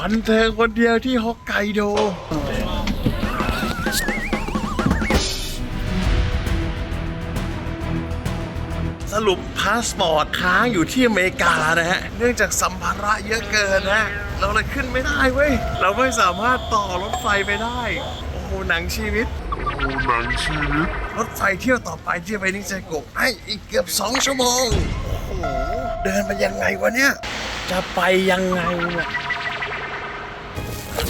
บันเทิงคนเดียวที่ฮอกไกโด สรุปพาสปอร์ตค้างอยู่ที่อเมริกานะฮะ เนื่องจากสัมภาระเยอะเกินนะ เราเลยขึ้นไม่ได้เว้ย เราไม่สามารถต่อรถไฟไปได้ โอ้โหหนังชีวิต หนังชีวิต รถไฟเที่ยวต่อไปที่ไปนิเซโกะให้อีกเกือบ 2 ชั่วโมง โอ้โห เดินมายังไงวะเนี่ย จะไปยังไงเนี่ย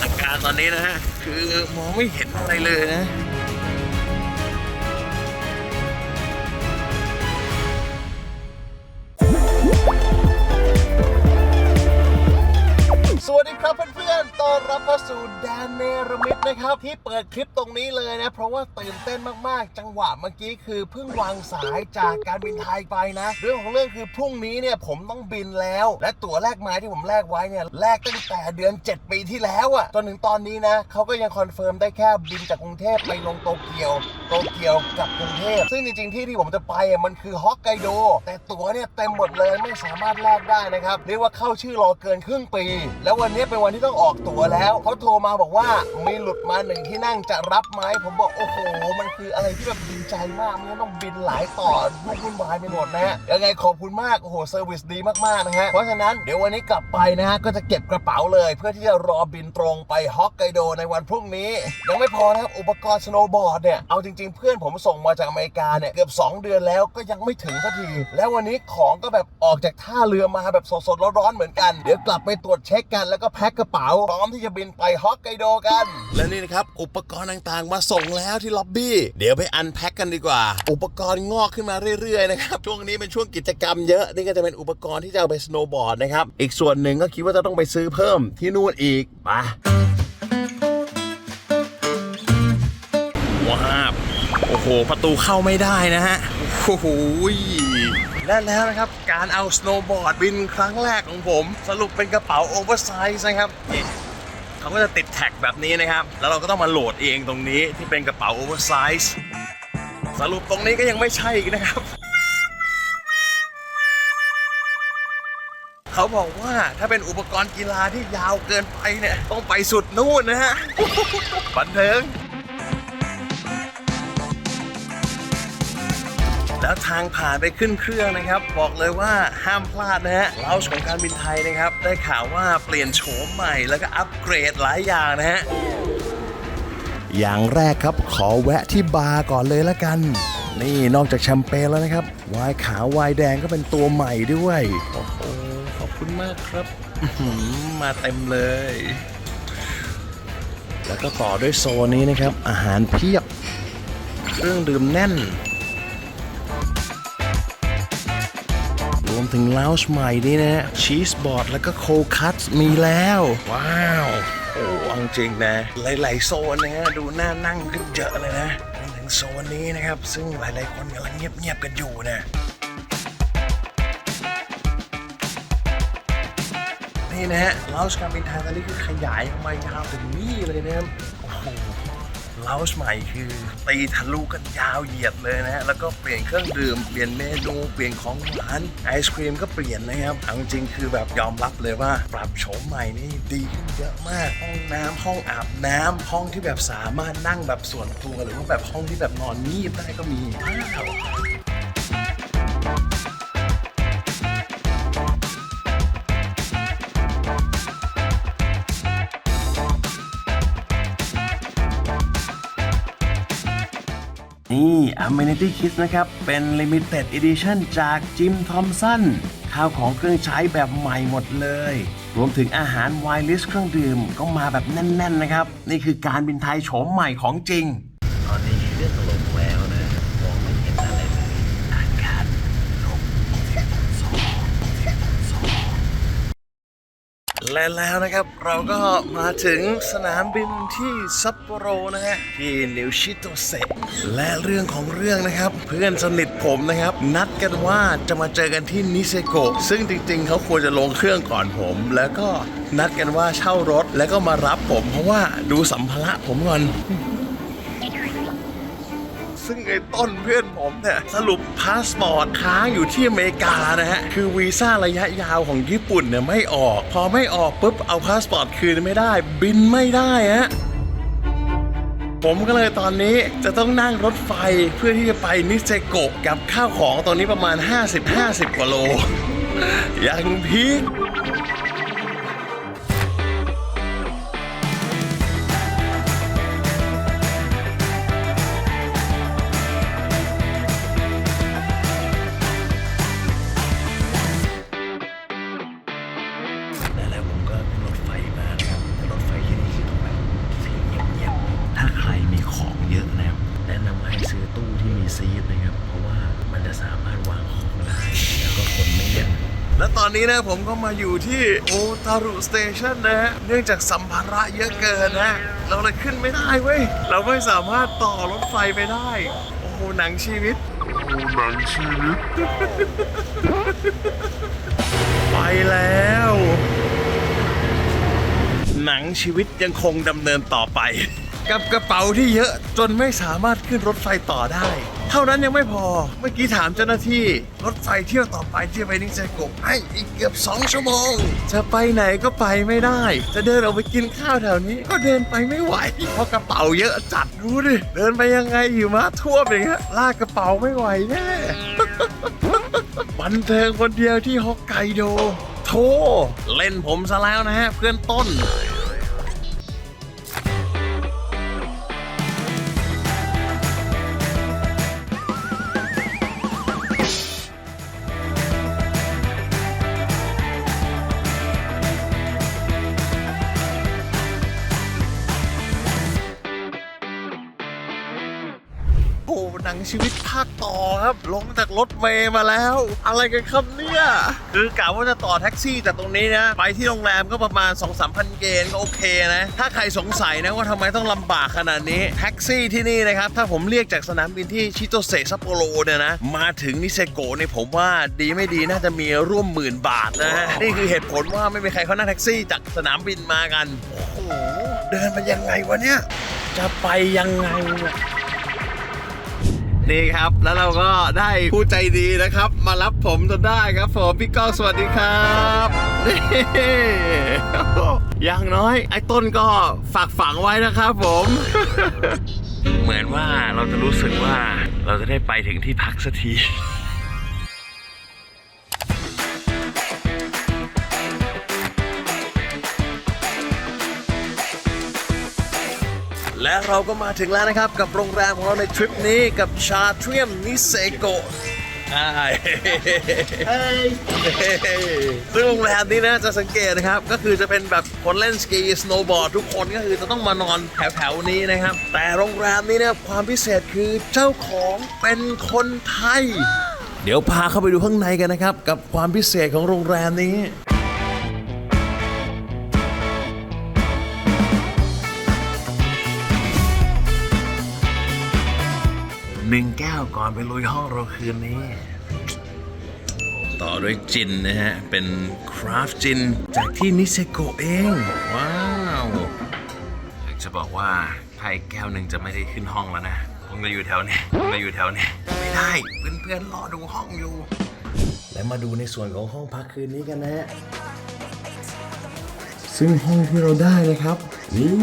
สถาการตอนนี้นะฮะ คือมองไม่เห็นอะไรเลยนะ สวัสดีครับเพื่อนๆต้อนรับเข้าสู่ แดนเนรมิตนะครับที่เปิดคลิปตรงนี้เลยนะ เพราะว่าตื่นเต้นมากๆ จังหวะเมื่อกี้คือเพิ่งวางสายจากการบินไทยไปนะ เรื่องของเรื่องคือพรุ่งนี้เนี่ยผมต้องบินแล้ว และตั๋วแลกไม้ที่ผมแลกไว้เนี่ยแลกตั้งแต่เดือน 7 ปีที่แล้วอะจนถึงตอนนี้นะเขาก็ยังคอนเฟิร์มได้แค่บินจากกรุงเทพไปลงโตเกียวโตเกียวกับกรุงเทพซึ่งจริงๆที่ที่ผมจะไปอะมันคือฮอกไกโดแต่ตั๋วเนี่ยเต็มหมดเลยไม่สามารถแลกได้นะครับเรียกว่าเข้าชื่อรอเกินครึ่งปี แล้ววันนี้เป็นวันที่ต้องออกตั๋วแล้วเขาโทรมาบอกว่ามีหลุดมาหนึ่งที่นั่งจะรับไหมผมบอกโอ้โห มันคืออะไรที่แบบดีใจมากมันต้องบินหลายต่อยุ่งวุ่นวายไปหมดนะฮะยังไงขอบคุณมากโอ้โหเซอร์วิสดีมากๆนะฮะเพราะฉะนั้นเดี๋ยววันนี้กลับไปนะฮะก็จะเก็บกระเป๋าเลย เพื่อที่จะรอบินตรงไปฮอกไกโดในวันพรุ่งนี้ ยังไม่พอนะครับอุปกรณ์สโนว์บอร์ดเนี่ยเอาจริง ๆ เพื่อนผมส่งมาจากอเมริกาเนี่ยเกือบ 2 เดือนแล้วก็ยังไม่ถึงสักทีแล้ววันนี้ของก็แบบออกจากท่าเรือมาแบบสดๆร้อนๆเหมือนกันเดี๋ยวกลับไปตรวจเช็คกันแล้วก็แพ็คกระเป๋าพร้อมที่จะบินไปฮอกไกโดกัน และนี่นะครับ อุปกรณ์ต่างๆ มาส่งแล้วที่ล็อบบี้ เดี๋ยวไปอันแพ็คกันดีกว่า อุปกรณ์งอกขึ้นมาเรื่อยๆนะครับ ช่วงนี้เป็นช่วงกิจกรรมเยอะนี่ก็จะเป็นอุปกรณ์ที่จะเอาไปสโนว์บอร์ดนะครับ อีกส่วนหนึ่งก็คิดว่าจะต้องไปซื้อเพิ่มที่นู่นอีกไปว้าวโอ้โห ประตูเข้าไม่ได้นะฮะโอ้โหและแล้วนะครับ การเอาสโนว์บอร์ดบินครั้งแรกของผม สรุปเป็นกระเป๋าโอเวอร์ไซส์นะครับ เขาก็จะติดแท็กแบบนี้นะครับ แล้วเราก็ต้องมาโหลดเองตรงนี้ที่เป็นกระเป๋าโอเวอร์ไซส์สรุปตรงนี้ก็ยังไม่ใช่อีกนะครับ เขาบอกว่าถ้าเป็นอุปกรณ์กีฬาที่ยาวเกินไปเนี่ย ต้องไปสุดนู่นนะฮะ บันเทิง แล้วทางผ่านไปขึ้นเครื่องนะครับ บอกเลยว่าห้ามพลาดนะฮะเลาชของการบินไทยนะครับ ได้ข่าวว่าเปลี่ยนโฉมใหม่แล้วก็อัปเกรดหลายอย่างนะฮะอย่างแรกครับขอแวะที่บาร์ก่อนเลยละกัน นี่นอกจากแชมเปญแล้วนะครับไวน์ขาวไวน์แดงก็เป็นตัวใหม่ด้วยโอ้โหขอบคุณมากครับอื้อหือมาเต็มเลย แล้วก็ต่อด้วยโซนนี้นะครับ อาหารเพียบ เครื่องดื่มแน่น รวมถึงลาวช์ใหม่นี่นะฮะชีสบอร์ดแล้วก็โคคัตมีแล้ว ว้าว โอ้เอาจริงนะ หลาย ๆ โซนนะฮะ ดูน่านั่งขึ้นเยอะเลยนะรวมถึงโซนนี้นะครับ ซึ่งหลาย ๆ คนกำลังเงียบ ๆ กันอยู่นะนี่นะฮะลาวช์การบินไทยตอนนี้คือขยายออกมายาวถึงนี่เลยนะครับ โอ้โหลาวช์ใหม่คือตีทะลุกันยาวเหยียดเลยนะฮะแล้วก็เปลี่ยนเครื่องดื่มเปลี่ยนเมนูเปลี่ยนของหวานไอศครีมก็เปลี่ยนนะครับเอาจริงคือแบบยอมรับเลยว่าปรับโฉมใหม่นี่ดีขึ้นเยอะมาก ห้องน้ำห้องอาบน้ำห้องที่แบบสามารถนั่งแบบส่วนตัวหรือว่าแบบห้องที่แบบนอนงีบได้ก็มีว้าว Amenity Kit นะครับ เป็น Limited Edition จากจิมทอมสันข้าวของเครื่องใช้แบบใหม่หมดเลย รวมถึงอาหารไวลิสเครื่องดื่มก็มาแบบแน่น ๆ นะครับ นี่คือการบินไทยโฉมใหม่ของจริง และแล้วนะครับ เราก็มาถึงสนามบินที่ซัปโปโรนะฮะที่นิวชิโตเซและเรื่องของเรื่องนะครับ เพื่อนสนิทผมนะครับ นัดกันว่าจะมาเจอกันที่นิเซโกซึ่งจริงๆ เขาควรจะลงเครื่องก่อนผม แล้วก็นัดกันว่าเช่ารถแล้วก็มารับผม เพราะว่าดูสัมภาระผมก่อน ซึ่งไอ้ต้นเพื่อนผมเนี่ยสรุปพาสปอร์ตค้างอยู่ที่อเมริกานะฮะ คือวีซ่าระยะยาวของญี่ปุ่นเนี่ยไม่ออก พอไม่ออกปุ๊บเอาพาสปอร์ตคืนไม่ได้ บินไม่ได้ฮะผมก็เลยตอนนี้จะต้องนั่งรถไฟเพื่อที่จะไปนิเซโกะกับข้าวของตอนนี้ประมาณ 50-50 กว่าโล ยังพีค นนี้นะผมก็มาอยู่ที่โอตารุสเตชันนะฮะ เนื่องจากสัมภาระเยอะเกินนะ เราเลยขึ้นไม่ได้เว้ย เราไม่สามารถต่อรถไฟไปได้ โอ้โหหนังชีวิตดูหนังชีวิต ไปแล้ว หนังชีวิตยังคงดำเนินต่อไป กับกระเป๋าที่เยอะจนไม่สามารถขึ้นรถไฟต่อได้ เท่านั้นยังไม่พอ เมื่อกี้ถามเจ้าหน้าที่รถไฟเที่ยวต่อไปที่ไปนิเซโกะให้อีกเกือบ 2 ชั่วโมง จะไปไหนก็ไปไม่ได้ จะเดินออกไปกินข้าวแถวนี้ ก็เดินไปไม่ไหว เพราะกระเป๋าเยอะจัดดูดิ เดินไปยังไงอยู่มาทั่วไปอย่างเงี้ยลากกระเป๋าไม่ไหวแน่บันเทิงคนเดียวที่ฮอกไกโดโธ่เล่นผมซะแล้วนะฮะเพื่อนต้น ชีวิตภาคต่อครับ ลงจากรถเมย์มาแล้ว อะไรกันครับเนี่ยคือกะว่าจะต่อแท็กซี่จากตรงนี้นะไปที่โรงแรมก็ประมาณ 2 3 0 0 0เยนก็โอเคนะ ถ้าใครสงสัยนะว่าทำไมต้องลำบากขนาดนี้ แท็กซี่ที่นี่นะครับ ถ้าผมเรียกจากสนามบินที่ชิโตเซซัปโปโรเนี่ยนะ มาถึงนิเซโกะเนี่ยผมว่าดีไม่ดีน่าจะมีร่วมหมื่นบาทนะนี่คือเหตุผลว่าไม่มีใครเขานั่งแท็กซี่จากสนามบินมากันโอ้โหเดินมายังไงวะเนี่ยจะไปยังไงเนี่ย นี่ครับ แล้วเราก็ได้ผู้ใจดีนะครับ มารับผมจนได้ครับผมพี่ก้องสวัสดีครับนี่อย่างน้อยไอ้ต้นก็ฝากฝังไว้นะครับผม เหมือนว่าเราจะรู้สึกว่าเราจะได้ไปถึงที่พักสักที และเราก็มาถึงแล้วนะครับ กับโรงแรมของเราในทริปนี้กับชาเทรียมนิเซโกะใช่ซึ่งโรงแรมนี้นะจะสังเกตนะครับ ก็คือจะเป็นแบบคนเล่นสกีสโนว์บอร์ดทุกคนก็คือจะต้องมานอนแถวๆนี้นะครับ แต่โรงแรมนี้นะความพิเศษคือเจ้าของเป็นคนไทย เดี๋ยวพาเข้าไปดูข้างในกันนะครับ กับความพิเศษของโรงแรมนี้ หนึ่งแก้วก่อนไปลุยห้องเราคืนนี้ ต่อด้วยจินนะฮะ เป็นคราฟจิน จากที่นิเซโกะเอง ว้าวอยากจะบอกว่าไทยแก้วหนึ่งจะไม่ได้ขึ้นห้องแล้วนะผมจะอยู่แถวนี้ผมจะอยู่แถวนี้ ไม่ได้ เพื่อนๆรอดูห้องอยู่ และมาดูในส่วนของห้องพักคืนนี้กันนะฮะซึ่งห้องที่เราได้นะครับ นี่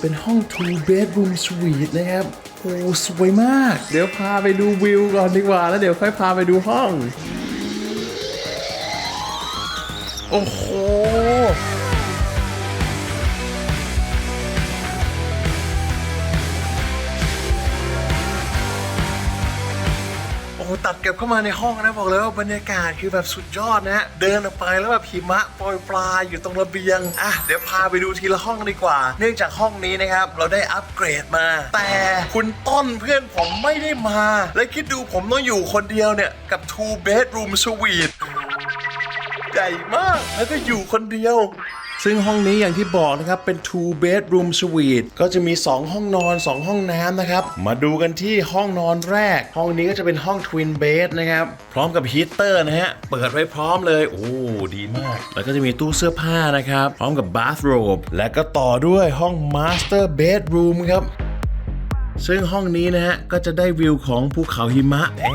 เป็นห้อง two bedroom suite นะครับ โอ้สวยมาก เดี๋ยวพาไปดูวิวก่อนดีกว่า แล้วเดี๋ยวค่อยพาไปดูห้อง โอ้โห ตัดเก็บเข้ามาในห้องนะบอกเลยว่าบรรยากาศคือแบบสุดยอดนะฮะเดินออกไปแล้วแบบหิมะโปรยปลายอยู่ตรงระเบียงอะเดี๋ยวพาไปดูทีละห้องดีกว่า เนื่องจากห้องนี้นะครับเราได้อัปเกรดมา แต่คุณต้นเพื่อนผมไม่ได้มา และคิดดูผมต้องอยู่คนเดียวเนี่ยกับ two bedroom suite ใหญ่มากแล้วก็อยู่คนเดียว ซึ่งห้องนี้อย่างที่บอกนะครับ เป็น two bedroom suite ก็จะมี 2 ห้องนอน 2 ห้องน้ำนะครับ มาดูกันที่ห้องนอนแรก ห้องนี้ก็จะเป็นห้อง twin bed นะครับ พร้อมกับฮีตเตอร์นะฮะ เปิดไว้พร้อมเลย โอ้ ดีมาก แล้วก็จะมีตู้เสื้อผ้านะครับ พร้อมกับ bathrobe และก็ต่อด้วยห้อง master bedroom ครับ ซึ่งห้องนี้นะฮะ ก็จะได้วิวของภูเขาหิมะแหม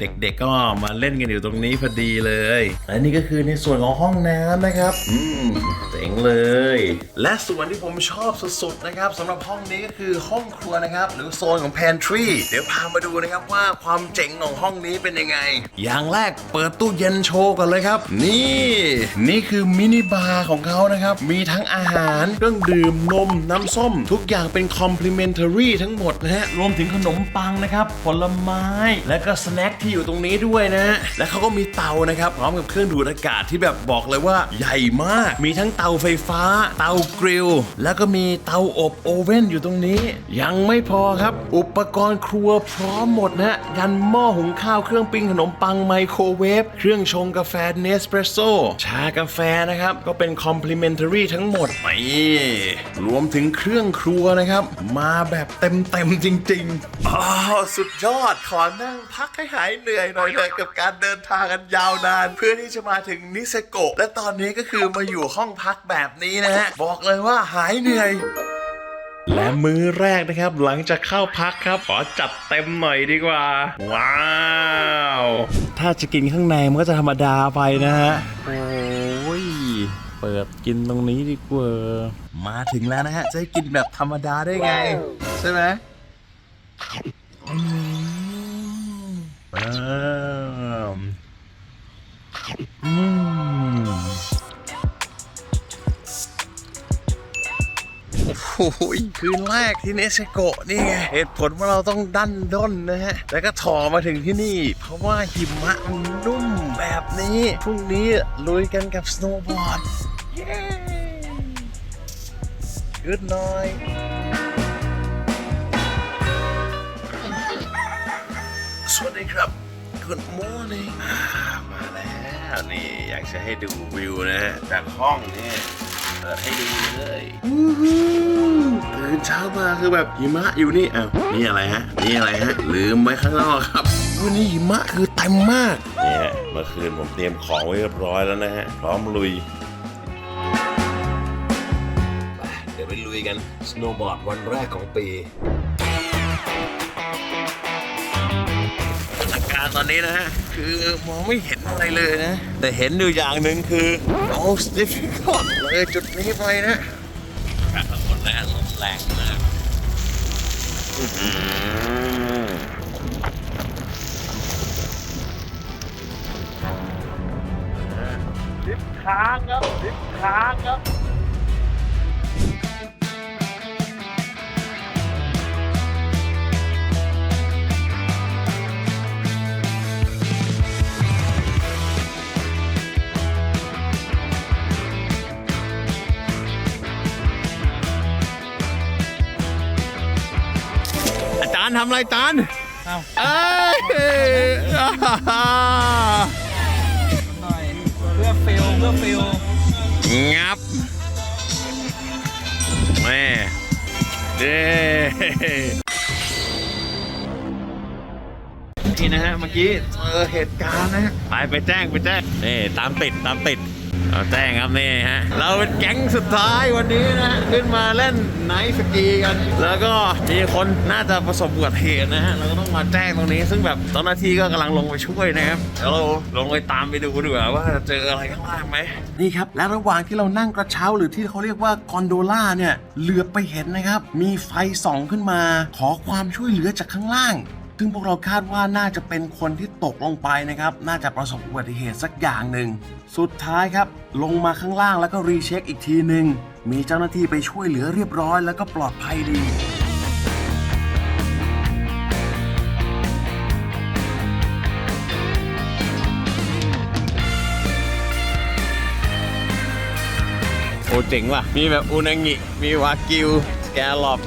เด็กๆก็มาเล่นกันอยู่ตรงนี้พอดีเลย และนี่ก็คือในส่วนของห้องน้ำนะครับ อืมเจ๋งเลย และส่วนที่ผมชอบสุดๆนะครับสำหรับห้องนี้ก็คือห้องครัวนะครับ หรือโซนของ pantry เดี๋ยวพามาดูนะครับว่าความเจ๋งของห้องนี้เป็นยังไง อย่างแรกเปิดตู้เย็นโชว์กันเลยครับ นี่ นี่คือมินิบาร์ของเขานะครับ มีทั้งอาหารเครื่องดื่มนมน้ำส้ม ทุกอย่างเป็น complimentary ทั้งหมดนะฮะรวมถึงขนมปังนะครับผลไม้และก็สแน็คที่อยู่ตรงนี้ด้วยนะ และเขาก็มีเตานะครับพร้อมกับเครื่องดูดอากาศที่แบบบอกเลยว่าใหญ่มาก มีทั้งเตาไฟฟ้า เตากริลแล้วก็มีเตาอบโอเว่นอยู่ตรงนี้ ยังไม่พอครับ อุปกรณ์ครัวพร้อมหมดนะยันหม้อหุงข้าวเครื่องปิ้งขนมปังไมโครเวฟเครื่องชงกาแฟเนสเปรสโซ่ชากาแฟนะครับ ก็เป็น complimentary ทั้งหมดนี่รวมถึงเครื่องครัวนะครับ มาแบบเต็มๆจริงๆอ๋อสุดยอด ขอนั่งพักให้หายเหนื่อยหน่อยเลยกับการเดินทางกันยาวนาน เพื่อที่จะมาถึงนิเซโกะและตอนนี้ก็คือมาอยู่ห้องพักแบบนี้นะฮะ บอกเลยว่าหายเหนื่อยและมื้อแรกนะครับ หลังจากเข้าพักครับ ขอจัดเต็มหน่อยดีกว่า ว้าว ถ้าจะกินข้างในมันก็จะธรรมดาไปนะฮะ โอ้ย เปิดกินตรงนี้ดีกว่า มาถึงแล้วนะฮะ จะให้กินแบบธรรมดาได้ไง ใช่ไหมอืมอ่าอืม โอ้โหคืนแรกที่เนสโกะนี่ไงเหตุผลว่าเราต้องดันด้นนะฮะ แล้วก็ถอมาถึงที่นี่ เพราะว่าหิมะนุ่มแบบนี้ พรุ่งนี้ลุยกันกับสโนว์บอร์ด เย้กึดหน่อย วัสดีครับ Good morning อ่ามาแล้วนี่อยากจะให้ดูวิวนะฮะจากห้องนี่เปิดให้ดูเลยวู้ฮู้ตื่นเช้ามาคือแบบหิมะอยู่นี่อ้าวนี่อะไรฮะ นี่อะไรฮะ ลืมไว้ข้างนอกครับ วันนี้หิมะคือเต็มมากนี่ฮะเมื่อคืนผมเตรียมของไว้เรียบร้อยแล้วนะฮะ พร้อมลุยเดี๋ยวไปลุยกันสโนว์บอร์ดวันแรกของปี การณ์ตอนนี้นะฮะ คือมองไม่เห็นอะไรเลยนะ แต่เห็นอยู่อย่างหนึ่งคือ most difficult เลยจุดนี้ไปนะอากาศร้อนแรงลมแรงมากอื้อหือลิฟต์ค้างครับลิฟต์ค้างครับ ทำอะไรอาจารย์เอ้าเอ้ยหน่อยเพื่อฟิลเพื่อฟิลงับแม่เด้นี่นะฮะเมื่อกี้เจอเหตุการณ์นะฮะไปไปแจ้งไปแจ้งนี่ตามติดตามติด เอาแจ้งครับนี่ฮะ เราเป็นแก๊งสุดท้ายวันนี้นะ ขึ้นมาเล่นไนท์สกีกัน แล้วก็มีคนน่าจะประสบอุบัติเหตุนะฮะ เราก็ต้องมาแจ้งตรงนี้ ซึ่งแบบเจ้าหน้าที่ก็กำลังลงไปช่วยนะครับเดี๋ยวเราลงไปตามไปดูดีกว่าว่าเจออะไรข้างล่างไหมนี่ครับ และระหว่างที่เรานั่งกระเช้าหรือที่เขาเรียกว่ากอนโดล่าเนี่ยเหลือไปเห็นนะครับ มีไฟส่องขึ้นมา ขอความช่วยเหลือจากข้างล่าง ซึ่งพวกเราคาดว่าน่าจะเป็นคนที่ตกลงไปนะครับ น่าจะประสบอุบัติเหตุสักอย่างหนึ่ง สุดท้ายครับ ลงมาข้างล่างแล้วก็รีเช็คอีกทีหนึ่งมีเจ้าหน้าที่ไปช่วยเหลือเรียบร้อยแล้วก็ปลอดภัยดีโอ้เจ๋งว่ะ มีแบบอุนางิ มีวากิว สแกลลอป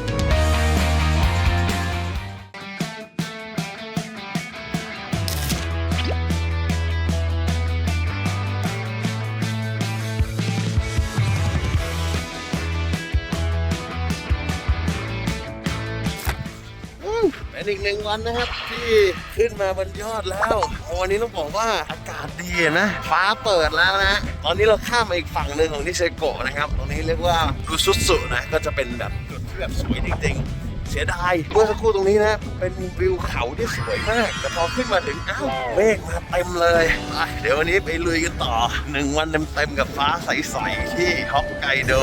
หนึ่งวันนะครับ ที่ขึ้นมาบนยอดแล้ว วันนี้ต้องบอกว่าอากาศดีนะ ฟ้าเปิดแล้วนะ ตอนนี้เราข้ามมาอีกฝั่งหนึ่งของนิเซโกะนะครับ ตรงนี้เรียกว่ารูซุสุนะ ก็จะเป็นแบบจุดที่แบบสวยจริงๆเสียดายเมื่อสักครู่ตรงนี้นะ เป็นวิวเขาที่สวยมาก แต่พอขึ้นมาถึงอ้าวเมฆมาเต็มเลยไปเดี๋ยววันนี้ไปลุยกันต่อหนึ่งวันเต็มๆกับฟ้าใสๆที่ฮอกไกโด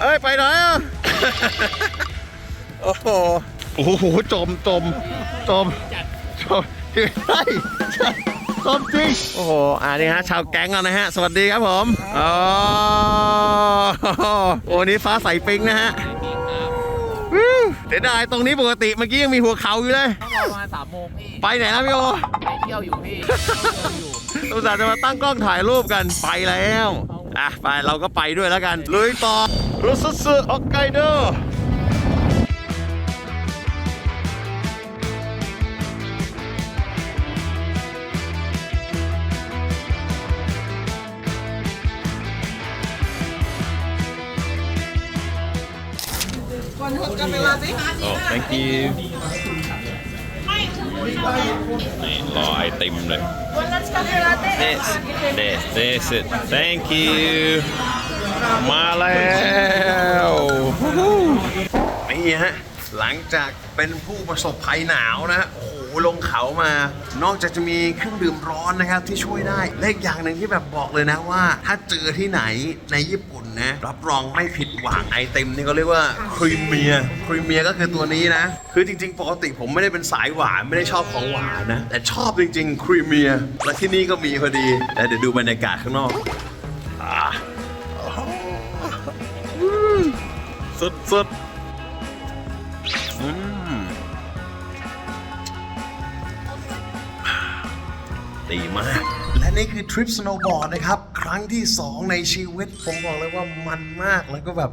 เอ้ย ไปไหนอะ โอ้โห โอ้โหจมจมจมจมใช่ใช่จมจริงโอ้โหอ่านี่ฮะชาวแก๊งเรานะฮะ สวัสดีครับผมอ๋อโอ้นี่ฟ้าใสปิ๊งนะฮะเสียดายตรงนี้ปกติเมื่อกี้ยังมีหัวเขาอยู่เลยต้องรอประมาณสามโมงพี่ไปไหนครับพี่โอไปเที่ยวอยู่พี่เที่ยวอยู่อุตส่าห์จะมาตั้งกล้องถ่ายรูปกันไปแล้วอะไปเราก็ไปด้วยแล้วกันลุยต่อรุสุสึฮอกไกโด thank you นี่รอไอติมเลย this this this it thank you มาแล้วนี่ฮะ หลังจากเป็นผู้ประสบภัยหนาวนะ โอ้โห ลงเขามา นอกจากจะมีเครื่องดื่มร้อนนะครับที่ช่วยได้และอีกอย่างหนึ่งที่แบบบอกเลยนะว่า ถ้าเจอที่ไหนในญี่ปุ่นนะ รับรองไม่ผิด หวังไอเต็มนี่เขาเรียกว่าครีมเมียครีมเมียก็คือตัวนี้นะ คือจริง ๆ ปกติผมไม่ได้เป็นสายหวานไม่ได้ชอบของหวานนะ แต่ชอบจริง ๆครีมเมียและที่นี่ก็มีพอดีแต่เดี๋ยวดูบรรยากาศข้างนอกอ่าสุดสุดดีมาก และนี่คือทริปสโนว์บอร์ดนะครับ ครั้งที่ 2 ในชีวิต ผมบอกเลยว่ามันมากแล้วก็แบบ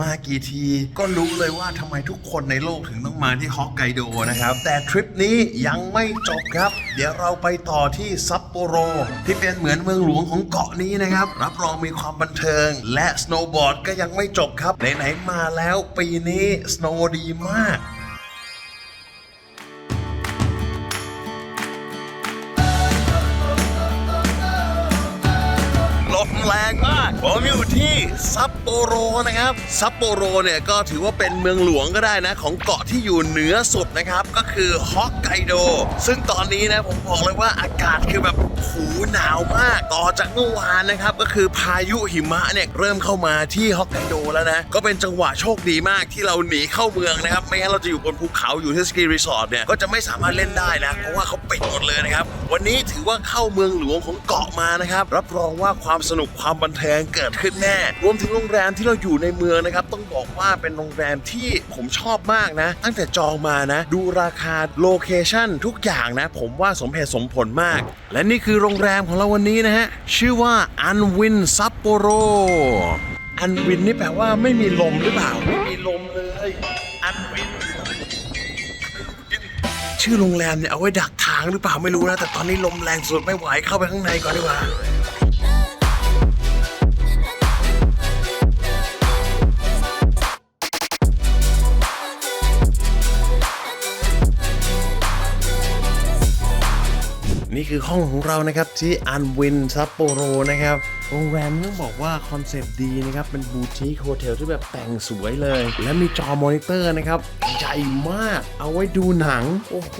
มากี่ทีก็รู้เลยว่าทำไมทุกคนในโลกถึงต้องมาที่ฮอกไกโดนะครับ แต่ทริปนี้ยังไม่จบครับ เดี๋ยวเราไปต่อที่ซัปโปโร ที่เป็นเหมือนเมืองหลวงของเกาะนี้นะครับ รับรองมีความบันเทิง และสโนว์บอร์ดก็ยังไม่จบครับไหนๆมาแล้วปีนี้สโนว์ดีมาก আমিও উঠি ซัปโปโรนะครับ ซัปโปโรเนี่ยก็ถือว่าเป็นเมืองหลวงก็ได้นะ ของเกาะที่อยู่เหนือสุดนะครับ ก็คือฮอกไกโด ซึ่งตอนนี้นะผมบอกเลยว่าอากาศคือแบบหูหนาวมาก ต่อจากเมื่อวานนะครับ ก็คือพายุหิมะเนี่ยเริ่มเข้ามาที่ฮอกไกโดแล้วนะ ก็เป็นจังหวะโชคดีมากที่เราหนีเข้าเมืองนะครับ ไม่งั้นเราจะอยู่บนภูเขาอยู่ที่สกีรีสอร์ทเนี่ยก็จะไม่สามารถเล่นได้นะ เพราะว่าเขาปิดหมดเลยนะครับ วันนี้ถือว่าเข้าเมืองหลวงของเกาะมานะครับ รับรองว่าความสนุกความบันเทิงเกิดขึ้นแน่รวมถึงโรงแรมที่เราอยู่ในเมืองนะครับ ต้องบอกว่าเป็นโรงแรมที่ผมชอบมากนะ ตั้งแต่จองมานะ ดูราคาโลเคชั่นทุกอย่างนะ ผมว่าสมเหตุสมผลมาก และนี่คือโรงแรมของเราวันนี้นะฮะ ชื่อว่าอันวินซัปโปโรอันวินนี่แปลว่าไม่มีลมหรือเปล่า ไม่มีลมเลย อันวินชื่อโรงแรมเนี่ยเอาไว้ดักทางหรือเปล่าไม่รู้นะแต่ตอนนี้ลมแรงสุดไม่ไหวเข้าไปข้างในก่อนดีกว่า นี่คือห้องของเรานะครับที่อันวินซัปโปโรนะครับ โรงแรมต้องบอกว่าคอนเซปต์ดีนะครับ เป็นบูติคโฮเทลที่แบบแต่งสวยเลย และมีจอมอนิเตอร์นะครับ ใหญ่มาก เอาไว้ดูหนัง โอ้โห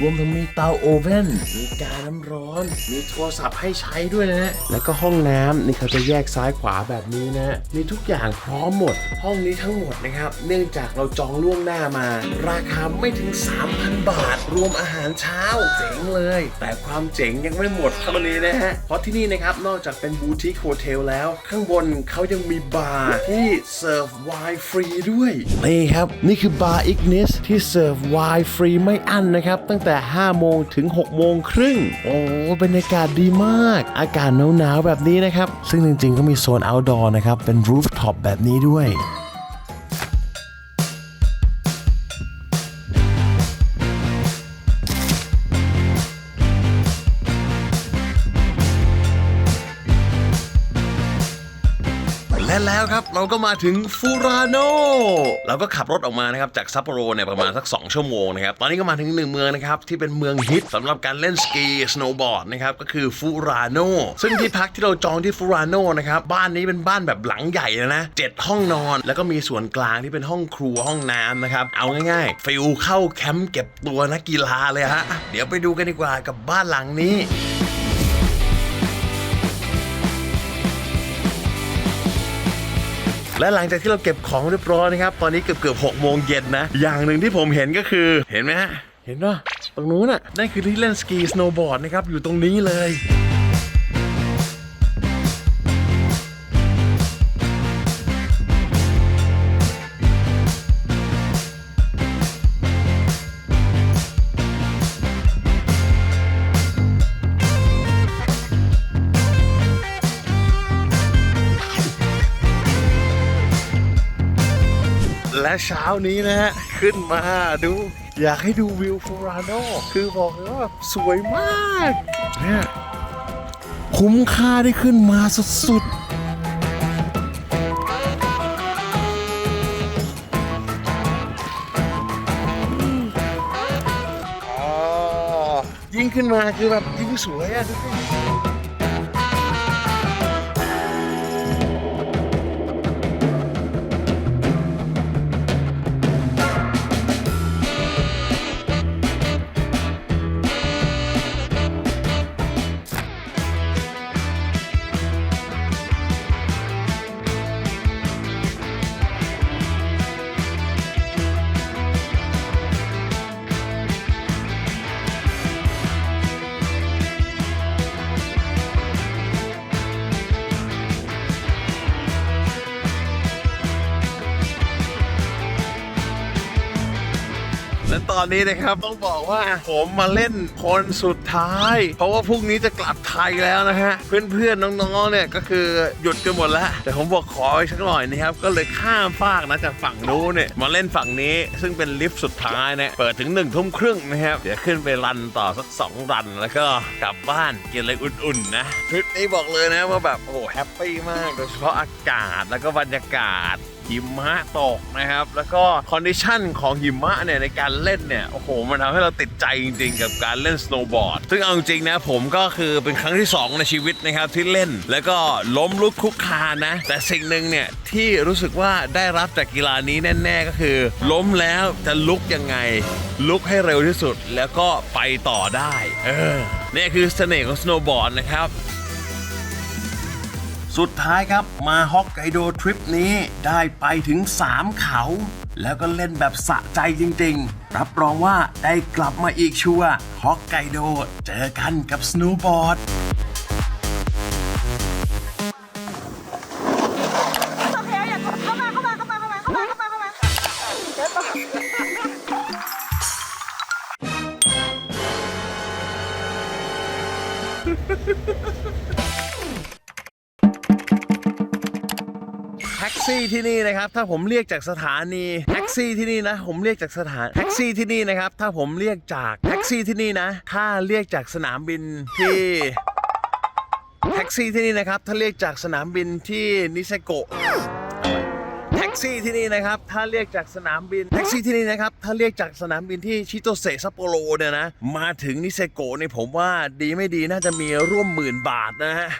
รวมถึงมีเตาโอเว่น มีกาน้ำร้อน มีโทรศัพท์ให้ใช้ด้วยนะฮะแล้วก็ห้องน้ำนี่เขาจะแยกซ้ายขวาแบบนี้นะ มีทุกอย่างพร้อมหมด ห้องนี้ทั้งหมดนะครับ เนื่องจากเราจองล่วงหน้ามา ราคาไม่ถึง 3,000 บาท รวมอาหารเช้า เจ๋งเลย แต่ความเจ๋งยังไม่หมดเท่านี้นะฮะ เพราะที่นี่นะครับ นอกจากเป็นบูติคโฮเทลแล้ว ข้างบนเขายังมีบาร์ที่เสิร์ฟไวน์ฟรีด้วยนี่ครับ นี่คือบาร์อิกนิสที่เสิร์ฟไวน์ฟรีไม่อั้นนะครับ ตั้งแต่ 5 โมงถึง 6 โมงครึ่ง โอ้บรรยากาศดีมาก อากาศหนาวๆแบบนี้นะครับ ซึ่งจริงๆก็มีโซนอ outdoor นะครับ เป็นรูฟท็อปแบบนี้ด้วย เราก็มาถึงฟูราโนเราก็ขับรถออกมานะครับจากซัปโปโรเนี่ยประมาณสัก 2 ชั่วโมงนะครับ ตอนนี้ก็มาถึงหนึ่งเมืองนะครับที่เป็นเมืองฮิตสำหรับการเล่นสกีสโนว์บอร์ดนะครับก็คือฟูราโนซึ่งที่พักที่เราจองที่ฟูราโนนะครับบ้านนี้เป็นบ้านแบบหลังใหญ่เลยนะเจ็ดห้องนอน แล้วก็มีส่วนกลางที่เป็นห้องครัวห้องน้ำนะครับเอาง่ายๆฟิลเข้าแคมป์เก็บตัวนักกีฬาเลยฮะเดี๋ยวไปดูกันดีกว่ากับบ้านหลังนี้ และหลังจากที่เราเก็บของเรียบร้อยนะครับ ตอนนี้เกือบเกือบหกโมงเย็นนะ อย่างหนึ่งที่ผมเห็นก็คือ เห็นไหมฮะ เห็นป่ะตรงนู้นน่ะนั่นคือที่เล่นสกีสโนว์บอร์ดนะครับ อยู่ตรงนี้เลย และเช้านี้นะฮะ ขึ้นมาดู อยากให้ดูวิวฟูราโนคือบอกเลยว่าสวยมากเนี่ยคุ้มค่าได้ขึ้นมาสุดๆอ๋อยิ่งขึ้นมาคือแบบยิ่งสวยอะทุกคน ตอนนี้นะครับ ต้องบอกว่าผมมาเล่นคนสุดท้าย เพราะว่าพรุ่งนี้จะกลับไทยแล้วนะฮะ เพื่อนๆน้องๆเนี่ยก็คือหยุดกันหมดแล้ว แต่ผมบอกขออีกสักหน่อยนะครับก็เลยข้ามฟากนะจากฝั่งนู้นเนี่ยมาเล่นฝั่งนี้ ซึ่งเป็นลิฟต์สุดท้ายเนี่ยเปิดถึงหนึ่งทุ่มครึ่งนะครับเดี๋ยวขึ้นไปรันต่อสักสองรันแล้วก็กลับบ้านกินอะไรอุ่นๆนะทริปนี้บอกเลยนะว่าแบบโอ้โหแฮปปี้มากโดยเฉพาะอากาศแล้วก็บรรยากาศ หิมะตกนะครับ แล้วก็คอนดิชันของหิมะเนี่ยในการเล่นเนี่ยโอ้โหมันทำให้เราติดใจจริง ๆ กับการเล่นสโนว์บอร์ดซึ่งเอาจริงนะผมก็คือเป็นครั้งที่ 2 ในชีวิตนะครับที่เล่น แล้วก็ล้มลุกคุกคานนะ แต่สิ่งหนึ่งเนี่ยที่รู้สึกว่าได้รับจากกีฬานี้แน่ ๆ ก็คือ ล้มแล้วจะลุกยังไง ลุกให้เร็วที่สุดแล้วก็ไปต่อได้ เออเนี่ยคือเสน่ห์ของสโนว์บอร์ดนะครับ สุดท้ายครับมาฮอกไกโดทริปนี้ได้ไปถึง 3 เขา แล้วก็เล่นแบบสะใจจริงๆ รับรองว่าได้กลับมาอีกชัวฮอกไกโดเจอกันกับสโนว์บอร์ด ซี่ที่นี่นะครับถ้าผมเรียกจากสถานีแท็กซี่ที่นี่นะ ผมเรียกจากสถานแท็กซี่ที่นี่นะครับ ถ้าผมเรียกจากแท็กซี่ที่นี่นะ ถ้าเรียกจากสนามบินที่แท็กซี่ที่นี่นะครับ ถ้าเรียกจากสนามบินที่นิเซโกะแท็กซี่ที่นี่นะครับ ถ้าเรียกจากสนามบินแท็กซี่ที่นี่นะครับ ถ้าเรียกจากสนามบินที่ชิโตเซซัปโปโรเนี่ยนะ มาถึงนิเซโกะเนี่ยผมว่าดีไม่ดีน่าจะมีร่วมหมื่นบาทนะฮะ